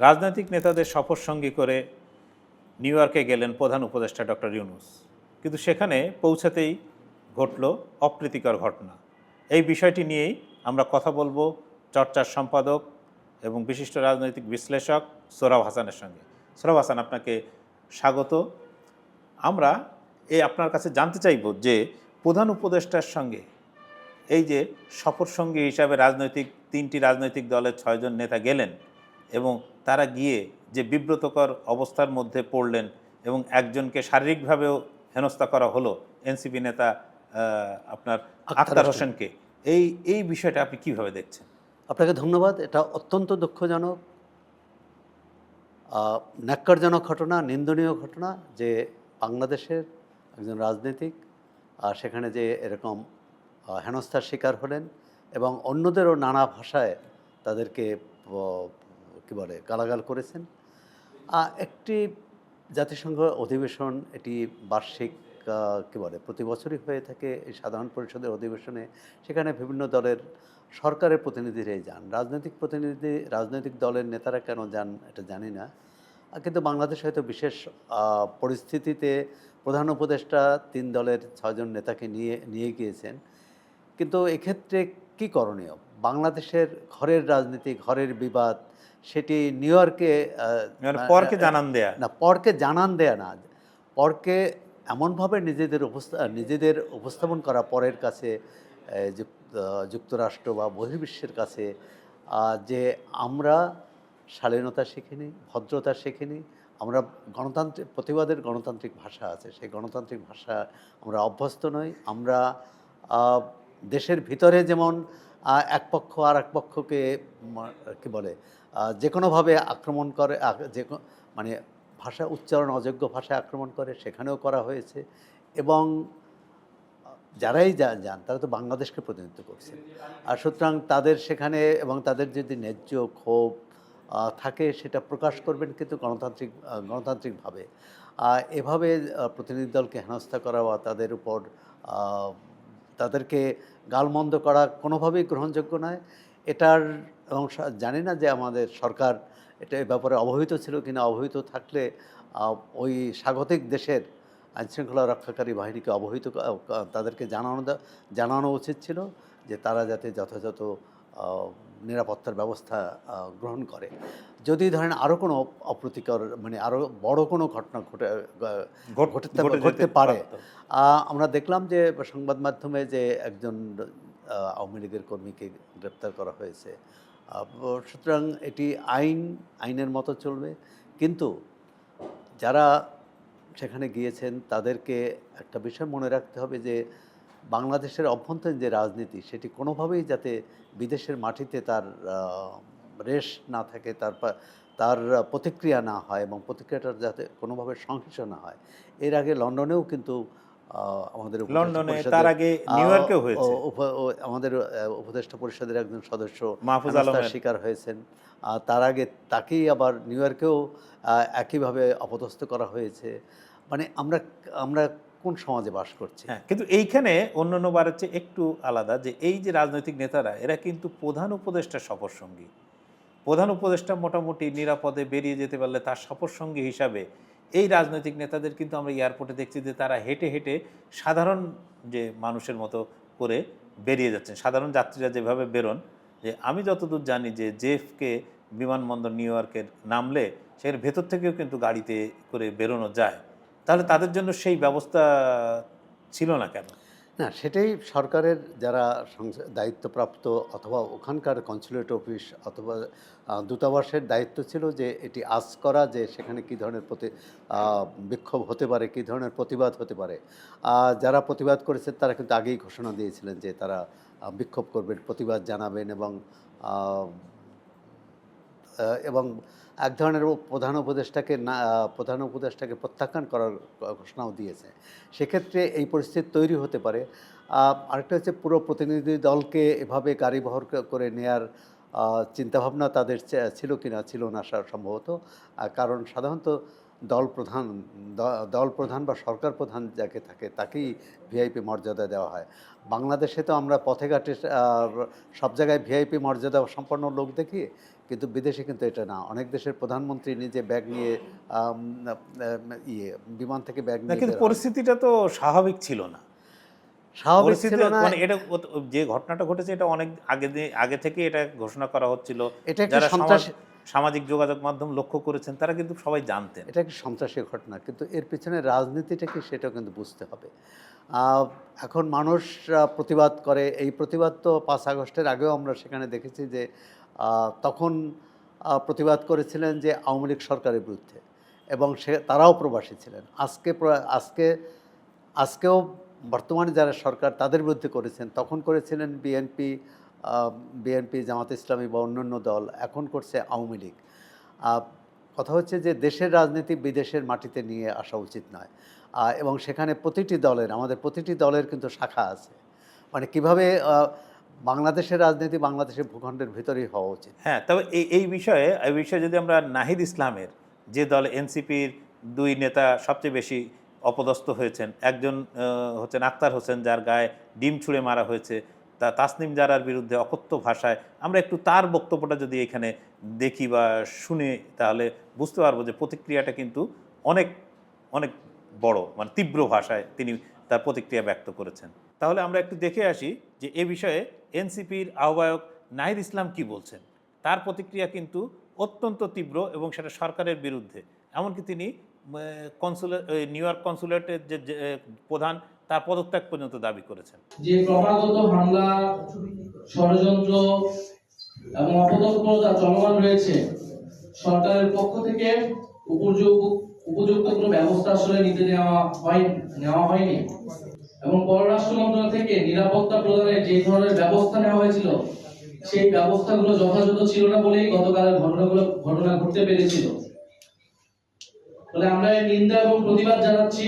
রাজনৈতিক নেতাদের সফর সঙ্গী করে নিউ ইয়র্কে গেলেন প্রধান উপদেষ্টা ডক্টর ইউনুস। কিন্তু সেখানে পৌঁছাতেই ঘটল অপ্রীতিকর ঘটনা। এই বিষয়টি নিয়েই আমরা কথা বলব চর্চার সম্পাদক এবং বিশিষ্ট রাজনৈতিক বিশ্লেষক সোরাব হাসানের সঙ্গে। সোরাব হাসান, আপনাকে স্বাগত। আমরা এই আপনার কাছে জানতে চাইব যে প্রধান উপদেষ্টার সঙ্গে এই যে সফর সঙ্গী হিসাবে রাজনৈতিক তিনটি রাজনৈতিক দলের ছয়জন নেতা গেলেন এবং তারা গিয়ে যে বিব্রতকর অবস্থার মধ্যে পড়লেন এবং একজনকে শারীরিকভাবেও হেনস্থা করা হলো এনসিপি নেতা আপনার আক্তার হোসেনকে। এই এই বিষয়টা আপনি কীভাবে দেখছেন? আপনাকে ধন্যবাদ। এটা অত্যন্ত দুঃখজনক। ন্যাক্কারজনক ঘটনা নিন্দনীয় ঘটনা যে বাংলাদেশের একজন রাজনীতিক আর সেখানে যে এরকম হেনস্থার শিকার হলেন এবং অন্যদেরও নানা ভাষায় তাদেরকে কি বলে গালাগাল করেছেন। একটি জাতিসংঘ অধিবেশন, এটি বার্ষিক কি বলে, প্রতি বছরই হয়ে থাকে এই সাধারণ পরিষদের অধিবেশনে। সেখানে বিভিন্ন দলের সরকারের প্রতিনিধিরাই যান। রাজনৈতিক প্রতিনিধি, রাজনৈতিক দলের নেতারা কেন যান এটা জানি না। কিন্তু বাংলাদেশ হয়তো বিশেষ পরিস্থিতিতে প্রধান উপদেষ্টা তিন দলের ছয়জন নেতাকে নিয়ে নিয়ে গিয়েছেন। কিন্তু এক্ষেত্রে কি করণীয়? বাংলাদেশের ঘরের রাজনীতি, ঘরের বিবাদ সেটি নিউ ইয়র্কে পরকে জানান দেয়া। না পরকে জানান দেয়া না। পরকে এমনভাবে নিজেদের উপস্থা নিজেদের উপস্থাপন করা পরের কাছে যুক্তরাষ্ট্র বা বহির্বিশ্বের কাছে যে আমরা শালীনতা শিখিনি ভদ্রতা শিখিনি আমরা গণতান্ত্রিক প্রতিবাদের গণতান্ত্রিক ভাষা আছে সেই গণতান্ত্রিক ভাষা আমরা অভ্যস্ত নই। আমরা দেশের ভিতরে যেমন এক পক্ষ আর এক পক্ষকে কি বলে যে কোনোভাবে আক্রমণ করে যে মানে ভাষা উচ্চারণ, অযোগ্য ভাষায় আক্রমণ করে, সেখানেও করা হয়েছে এবং যারাই যা- যান, তারা তো বাংলাদেশকে প্রতিনিধিত্ব করছে। আর সুতরাং তাদের সেখানে এবং তাদের যদি ন্যায্য ক্ষোভ থাকে, সেটা প্রকাশ করবেন কিন্তু গণতান্ত্রিক গণতান্ত্রিকভাবে। এভাবে প্রতিনিধি দলকে হেনস্থা করা বা তাদের উপর তাদেরকে গালমন্দ করা কোনোভাবেই গ্রহণযোগ্য নয়। এটার এবং জানি না যে আমাদের সরকার এটা এ ব্যাপারে অবহিত ছিল কিনা, অবহিত থাকলে ওই স্বাগতিক দেশের আইনশৃঙ্খলা রক্ষাকারী বাহিনীকে অবহিত তাদেরকে জানানো জানানো উচিত ছিল। যে তারা যাতে যথাযথ নিরাপত্তার ব্যবস্থা গ্রহণ করে। যদি ধরেন আরও কোনো অপ্রীতিকর মানে আরও বড় কোনো ঘটনা ঘটে ঘটতে ঘটে ঘটতে পারে আমরা দেখলাম যে সংবাদ মাধ্যমে যে একজন আওয়ামী লীগের কর্মীকে গ্রেপ্তার করা হয়েছে। সুতরাং এটি আইন আইনের মতো চলবে। কিন্তু যারা সেখানে গিয়েছেন তাদেরকে একটা বিষয় মনে রাখতে হবে যে বাংলাদেশের অভ্যন্তরীণ যে রাজনীতি সেটি কোনোভাবেই যাতে বিদেশের মাটিতে তার রেশ না থাকে তার তার প্রতিক্রিয়া না হয় এবং প্রতিক্রিয়াটা যাতে কোনোভাবে সহিংস না হয়। এর আগে লন্ডনেও কিন্তু আমাদের লন্ডনে তার আগে নিউ ইয়র্কেও হয়েছে। আমাদের উপদেষ্টা পরিষদের একজন সদস্য মাহফুজ আলমের। শিকার হয়েছেন। তার আগে তাকেই আবার নিউ ইয়র্কেও একইভাবে অপদস্থ করা হয়েছে। মানে আমরা আমরা কোন সমাজে বাস করছে? হ্যাঁ কিন্তু এইখানে অন্যান্য বারের চেয়ে একটু আলাদা যে এই যে রাজনৈতিক নেতারা, এরা কিন্তু প্রধান উপদেষ্টার সফর সঙ্গী। প্রধান উপদেষ্টা মোটামুটি নিরাপদে বেরিয়ে যেতে পারলে তার সফর সঙ্গী হিসাবে এই রাজনৈতিক নেতাদের কিন্তু আমরা এয়ারপোর্টে দেখছি যে তারা হেঁটে হেঁটে সাধারণ যে মানুষের মতো করে বেরিয়ে যাচ্ছেন। সাধারণ যাত্রীরা যেভাবে বেরোন, যে আমি যতদূর জানি যে জেফকে বিমানবন্দর নিউ ইয়র্কের নামলে সেখানে ভেতর থেকেও কিন্তু গাড়িতে করে বেরোনো যায়। তাহলে তাদের জন্য সেই ব্যবস্থা ছিল না কেন? না সেটাই সরকারের যারা দায়িত্বপ্রাপ্ত অথবা ওখানকার কনসুলেট অফিস অথবা দূতাবাসের দায়িত্ব ছিল যে এটি আজ করা যে সেখানে কী ধরনের প্রতি বিক্ষোভ হতে পারে কী ধরনের প্রতিবাদ হতে পারে। আহ, যারা প্রতিবাদ করেছে তারা কিন্তু আগেই ঘোষণা দিয়েছিলেন যে তারা বিক্ষোভ করবেন প্রতিবাদ জানাবেন এবং এবং এক ধরনের প্রধান উপদেষ্টাকে না প্রধান উপদেষ্টাকে প্রত্যাখ্যান করার ঘোষণাও দিয়েছে। সেক্ষেত্রে এই পরিস্থিতি তৈরি হতে পারে। আরেকটা হচ্ছে পুরো প্রতিনিধি দলকে এভাবে গাড়ি বহর করে নেয়ার চিন্তাভাবনা তাদের ছিল কি না ছিল না সম্ভবত। কারণ সাধারণত দল প্রধান দল প্রধান বা সরকার প্রধান যাকে থাকে, তাকেই ভিআইপি মর্যাদা দেওয়া হয়। বাংলাদেশে তো আমরা পথে ঘাটে সব জায়গায় ভিআইপি মর্যাদা সম্পন্ন লোক দেখি কিন্তু বিদেশে কিন্তু এটা না। অনেক দেশের প্রধানমন্ত্রী নিজে ব্যাগ নিয়ে ইয়ে বিমান থেকে ব্যাগ নিয়ে কিন্তু পরিস্থিতিটা তো স্বাভাবিক ছিল না। স্বাভাবিক ছিল না। মানে এটা যে ঘটনাটা ঘটেছে এটা অনেক আগে আগে থেকে এটা ঘোষণা করা হচ্ছিল। এটা যারা সন্ত্রাস- সামাজিক যোগাযোগ মাধ্যম লক্ষ্য করেছেন তারা কিন্তু সবাই জানতেন। এটা একটি সন্ত্রাসী ঘটনা কিন্তু এর পিছনে রাজনীতিটা কি সেটাও কিন্তু বুঝতে হবে। আহ, এখন মানুষ প্রতিবাদ করে। এই প্রতিবাদ তো পাঁচ আগস্টের আগেও আমরা সেখানে দেখেছি যে তখন প্রতিবাদ করেছিলেন যে আওয়ামী লীগ সরকারের বিরুদ্ধে এবং সে, তারাও প্রবাসী ছিলেন। আজকে আজকে, আজকেও বর্তমানে যারা সরকার তাদের বিরুদ্ধে করেছেন, তখন করেছিলেন বিএনপি বিএনপি, জামাত ইসলামী বা অন্যান্য দল, এখন করছে আওয়ামী লীগ। কথা হচ্ছে যে দেশের রাজনীতি বিদেশের মাটিতে নিয়ে আসা উচিত নয়। এবং সেখানে প্রতিটি দলের, আমাদের প্রতিটি দলের কিন্তু শাখা আছে। মানে কীভাবে বাংলাদেশের রাজনীতি বাংলাদেশের ভূখণ্ডের ভিতরেই হওয়া উচিত। হ্যাঁ তবে এই এই বিষয়ে এই বিষয়ে যদি আমরা নাহিদ ইসলামের যে দল এনসিপির দুই নেতা সবচেয়ে বেশি অপদস্থ হয়েছেন, একজন হচ্ছেন আক্তার হোসেন, যার গায়ে ডিম ছুঁড়ে মারা হয়েছে, তা তাসনিম জারার বিরুদ্ধে অকথ্য ভাষায় আমরা একটু তার বক্তব্যটা যদি এখানে দেখি বা শুনি, তাহলে বুঝতে পারব যে প্রতিক্রিয়াটা কিন্তু অনেক অনেক বড় মানে তীব্র ভাষায় তিনি তার প্রতিক্রিয়া ব্যক্ত করেছেন। তাহলে আমরা একটু দেখে আসি যে এ বিষয়ে এনসিপির আহ্বায়ক নাহিদ ইসলাম কি বলছেন। তার প্রতিক্রিয়া কিন্তু অত্যন্ত তীব্র এবং সেটা সরকারের বিরুদ্ধে। এমনকি তিনি কনসুলেট নিউ ইয়র্ক কনসুলেটের যে প্রধান, তার পদত্যাগ পর্যন্ত দাবি করেছেন। যে ক্রমাগত হামলা ষড়যন্ত্র এবং অপতৎপরতা চলমান রয়েছে, সরকারের পক্ষ থেকে উপযুক্ত উপযুক্ত কোনো ব্যবস্থা আসলে নিতে নেওয়া হয়, নেওয়া হয়নি। এবং পররাষ্ট্র মন্ত্রণালয় থেকে নিরাপত্তা প্রদানের যে ধরনের ব্যবস্থা নেওয়া হয়েছিল, সেই ব্যবস্থাগুলো যথাযথ ছিল না বলেই গতকালের ঘটনাগুলো, ঘটনা ঘটতে পেরেছিল। ফলে আমরা এর নিন্দা এবং প্রতিবাদ জানাচ্ছি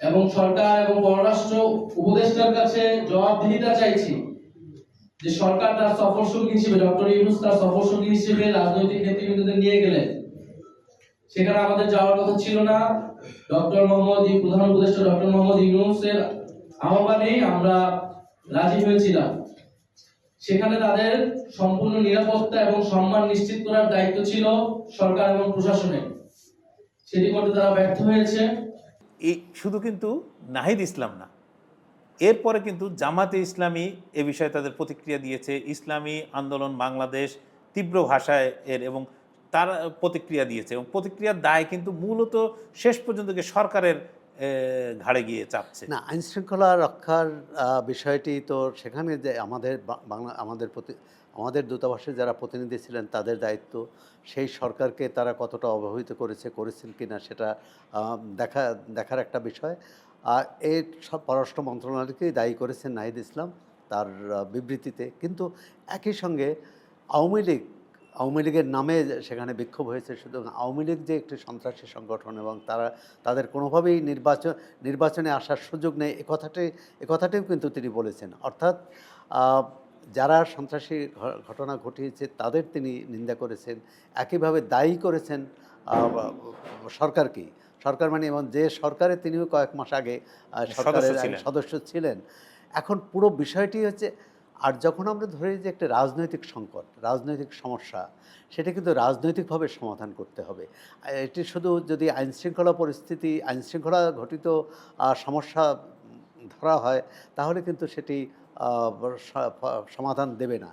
এবং সরকার এবং পররাষ্ট্র উপদেষ্টার কাছে জবাবদিহিতা চাইছি যে সরকার তার সফর সঙ্গী হিসেবে, ডক্টর ইউনুস তার সফর সঙ্গী হিসেবে রাজনৈতিক নেতৃবৃন্দদের নিয়ে গেলেন সেখানে আমাদের যাওয়ার কথা ছিল না। ডক্টর মোহাম্মদ প্রধান উপদেষ্টা ডক্টর মোহাম্মদ ইউনুসের আহ্বানে আমরা রাজি হয়েছিলাম। সেখানে তাদের সম্পূর্ণ নিরাপত্তা এবং সম্মান নিশ্চিত করার দায়িত্ব ছিল সরকার এবং প্রশাসনের সেটি করতে তারা ব্যর্থ হয়েছে। এই শুধু কিন্তু নাহিদ ইসলাম না, এরপরে কিন্তু জামাতে ইসলামী এ বিষয়ে তাদের প্রতিক্রিয়া দিয়েছে। ইসলামী আন্দোলন বাংলাদেশ তীব্র ভাষায় এর এবং তার প্রতিক্রিয়া দিয়েছে এবং প্রতিক্রিয়ার দায় কিন্তু মূলত শেষ পর্যন্ত সরকারের ঘাড়ে গিয়ে চাপছে। না আইন শৃঙ্খলা রক্ষার বিষয়টি তো সেখানে যে আমাদের বাংলা, আমাদের প্রতি, আমাদের দূতাবাসে যারা প্রতিনিধি ছিলেন তাদের দায়িত্ব, সেই সরকারকে তারা কতটা অবহিত করেছে, করেছেন কি না সেটা দেখা, দেখার একটা বিষয়। আর এই সব পররাষ্ট্র মন্ত্রণালয়কেই দায়ী করেছেন নাহিদ ইসলাম, তার বিবৃতিতে। কিন্তু একই সঙ্গে আওয়ামী লীগ আওয়ামী লীগের নামে সেখানে বিক্ষোভ হয়েছে। সুতরাং আওয়ামী লীগ যে একটি সন্ত্রাসী সংগঠন এবং তারা তাদের কোনোভাবেই নির্বাচন নির্বাচনে আসার সুযোগ নেই এ কথাটাই এ কথাটাও কিন্তু তিনি বলেছেন। অর্থাৎ যারা সন্ত্রাসী ঘটনা ঘটিয়েছে তাদের তিনি নিন্দা করেছেন। একইভাবে দায়ী করেছেন সরকারকেই সরকার মানে এবং যে সরকারে তিনিও কয়েক মাস আগে সরকারের সদস্য ছিলেন। এখন পুরো বিষয়টি হচ্ছে আর যখন আমরা ধরি যে একটা রাজনৈতিক সংকট রাজনৈতিক সমস্যা সেটা কিন্তু রাজনৈতিকভাবে সমাধান করতে হবে। এটি শুধু যদি আইনশৃঙ্খলা পরিস্থিতি আইনশৃঙ্খলা ঘটিত সমস্যা ধরা হয় তাহলে কিন্তু সেটি সমাধান দেবে না।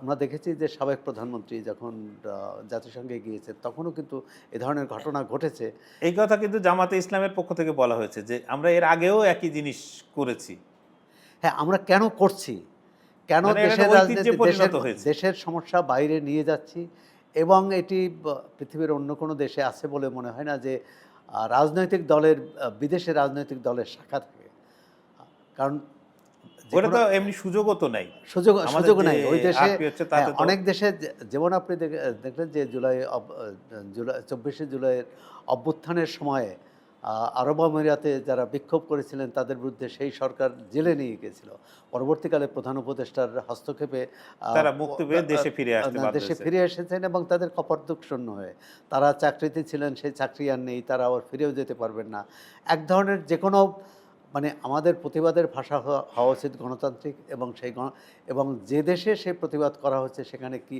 আমরা দেখেছি যে সাবেক প্রধানমন্ত্রী যখন জাতিসংঘে গিয়েছেন তখনও কিন্তু এ ধরনের ঘটনা ঘটেছে। এই কথা কিন্তু জামাতে ইসলামের পক্ষ থেকে বলা হয়েছে যে আমরা এর আগেও একই জিনিস করেছি। হ্যাঁ আমরা কেন করছি? কেন মানে দেশের দেশের দেশের সমস্যা বাইরে নিয়ে যাচ্ছি এবং এটি পৃথিবীর অন্য কোনো দেশে আছে বলে মনে হয় না যে রাজনৈতিক দলের বিদেশে রাজনৈতিক দলের শাখা থাকে। কারণ ওটা তো এমনি সুযোগও তো নাই। সুযোগ সুযোগ নাই। ওই দেশে হ্যাঁ, অনেক দেশে যেমন আপনি দেখ- দেখলেন যে জুলাই জুলাই চব্বিশে জুলাইয়ের অভ্যুত্থানের সময়ে আরব আমিরাতে যারা বিক্ষোভ করেছিলেন তাদের বিরুদ্ধে সেই সরকার জেলে নিয়ে গেছিল পরবর্তীকালে প্রধান উপদেষ্টার হস্তক্ষেপে তারা মুক্তি পেয়ে দেশে ফিরে দেশে ফিরে এসেছেন এবং তাদের কপর্দক শূন্য হয়ে। তারা চাকরিতে ছিলেন সেই চাকরি আর নেই তারা আবার ফিরেও যেতে পারবেন না। এক ধরনের যে কোনো মানে আমাদের প্রতিবাদের ভাষা হওয়া- উচিত গণতান্ত্রিক এবং সেই গণ এবং যে দেশে সে প্রতিবাদ করা হচ্ছে সেখানে কি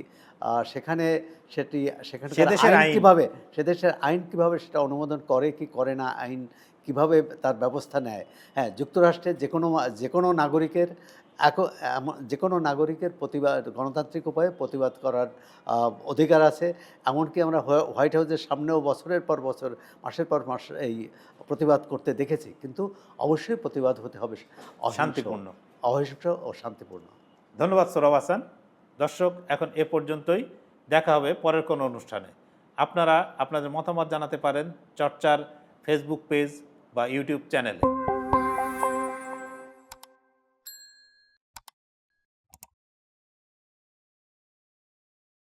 সেখানে সেটি সেখানে সে দেশের আইন। কীভাবে সে দেশের আইন কীভাবে সেটা অনুমোদন করে কি করে না আইন কীভাবে তার ব্যবস্থা নেয় হ্যাঁ যুক্তরাষ্ট্রে যে কোনো যে কোনো নাগরিকের এক যে কোনো নাগরিকের প্রতিবাদ গণতান্ত্রিক উপায়ে প্রতিবাদ করার অধিকার আছে এমনকি আমরা হোয়া- হোয়াইট হাউসের সামনেও বছরের পর বছর মাসের পর মাস এই প্রতিবাদ করতে দেখেছি কিন্তু অবশ্যই প্রতিবাদ হতে হবে। অশান্তিপূর্ণ শান্তিপূর্ণ। অহিংস ও শান্তিপূর্ণ। ধন্যবাদ সৌরভ হাসান। দর্শক এখন এ পর্যন্তই। দেখা হবে পরের কোনো অনুষ্ঠানে। আপনারা আপনাদের মতামত জানাতে পারেন চর্চার ফেসবুক পেজ বা ইউটিউব চ্যানেলে